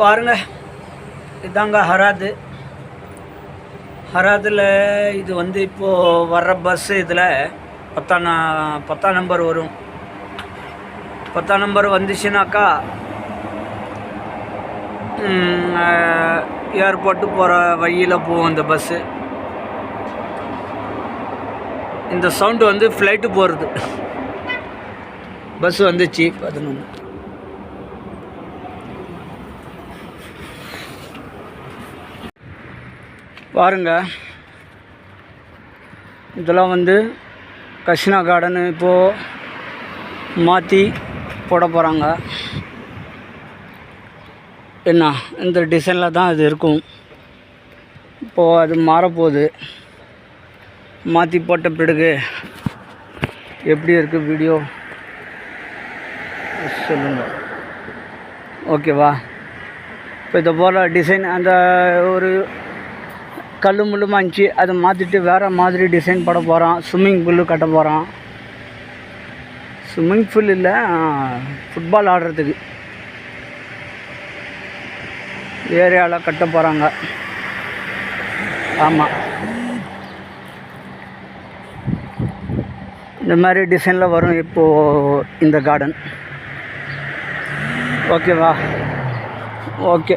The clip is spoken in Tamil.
பாருங்க. இதாங்க ஹராது. ஹராதில் இது வந்து இப்போது வர்ற பஸ்ஸு இதில் பத்தாம் பத்தாம் நம்பர் வரும். பத்தாம் நம்பர் வந்துச்சுனாக்கா ஏர்போர்ட்டு போகிற வழியில் போகும் இந்த பஸ்ஸு இந்த சவுண்டு வந்து ஃப்ளைட்டு போகிறது பஸ் வந்துச்சு பதினொன்று பாருங்க. இதெல்லாம் வந்து கஷ்னா கார்டன் இப்போது மாற்றி போட போகிறாங்க என்ன? இந்த டிசைனில் தான் இது இருக்கும். இப்போது அது மாறப்போகுது. மாற்றி போட்ட பிறகு எப்படி இருக்குது வீடியோ சொல்லுங்கள் ஓகேவா இப்போ இதை போல் டிசைன் அந்த ஒரு கல் முள்ளுமா இருந்துச்சு அதை மாற்றிட்டு வேறு மாதிரி டிசைன் போட போகிறோம் ஸ்விம்மிங் பூலு கட்ட போகிறோம் ஸ்விம்மிங் பூல் இல்லை ஃபுட்பால் ஆடுறதுக்கு. ஏரியாவில் கட்ட போகிறாங்க ஆமாம் இந்த மாதிரி டிசைனில் வரும் இப்போது இந்த கார்டன் ஓகேவா ஓகே